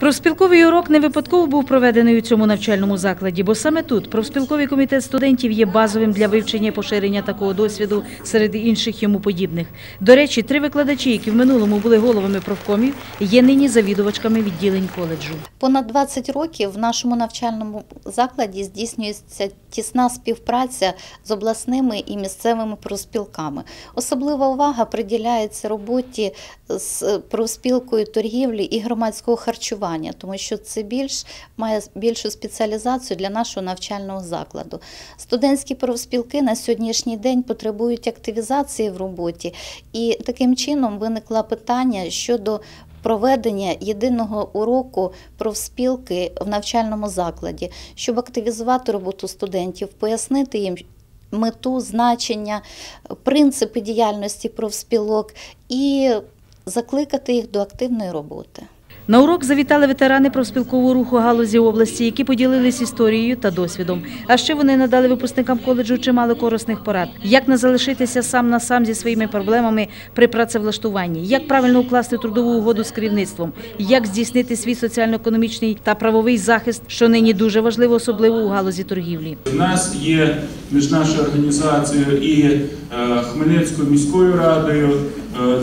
Профспілковий урок не випадково був проведений у цьому навчальному закладі, бо саме тут профспілковий комітет студентів є базовим для вивчення і поширення такого досвіду серед інших йому подібних. До речі, три викладачі, які в минулому були головами профкомів, є нині завідувачками відділень коледжу. Понад 20 років в нашому навчальному закладі здійснюється тісна співпраця з обласними і місцевими профспілками. Особлива увага приділяється роботі з профспілкою торгівлі і громадського харчування, тому що це більш має більшу спеціалізацію для нашого навчального закладу. Студентські профспілки на сьогоднішній день потребують активізації в роботі, і таким чином виникло питання щодо проведення єдиного уроку профспілки в навчальному закладі, щоб активізувати роботу студентів, пояснити їм мету, значення, принципи діяльності профспілок і закликати їх до активної роботи. На урок завітали ветерани профспілкового руху галузі області, які поділились історією та досвідом. А ще вони надали випускникам коледжу чимало корисних порад, як не залишитися сам на сам зі своїми проблемами при працевлаштуванні, як правильно укласти трудову угоду з керівництвом, як здійснити свій соціально-економічний та правовий захист, що нині дуже важливо, особливо у галузі торгівлі. У нас є між нашою організацією і е, Хмельницькою міською радою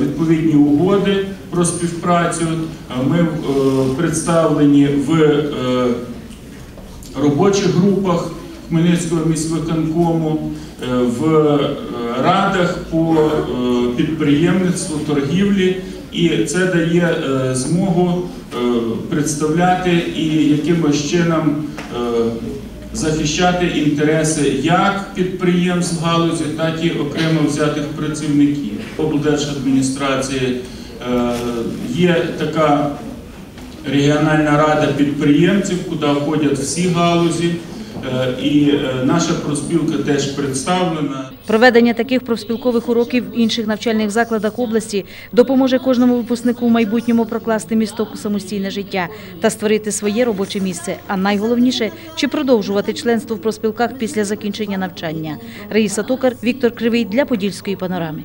відповідні угоди про співпрацю. Е, Ми е, представлені в е, робочих групах Хмельницького міськвиконкому, е, в е, радах по е, підприємництву, торгівлі, і це дає е, змогу е, представляти і якимось чином е, захищати інтереси як підприємств галузі, так і окремо взятих працівників. Облдержадміністрації е, є така регіональна рада підприємців, куди входять всі галузі, е, і е, наша проспілка теж представлена. Проведення таких профспілкових уроків в інших навчальних закладах області допоможе кожному випускнику в майбутньому прокласти місток у самостійне життя та створити своє робоче місце. А найголовніше чи продовжувати членство в профспілках після закінчення навчання. Раїса Токар, Віктор Кривий для Подільської панорами.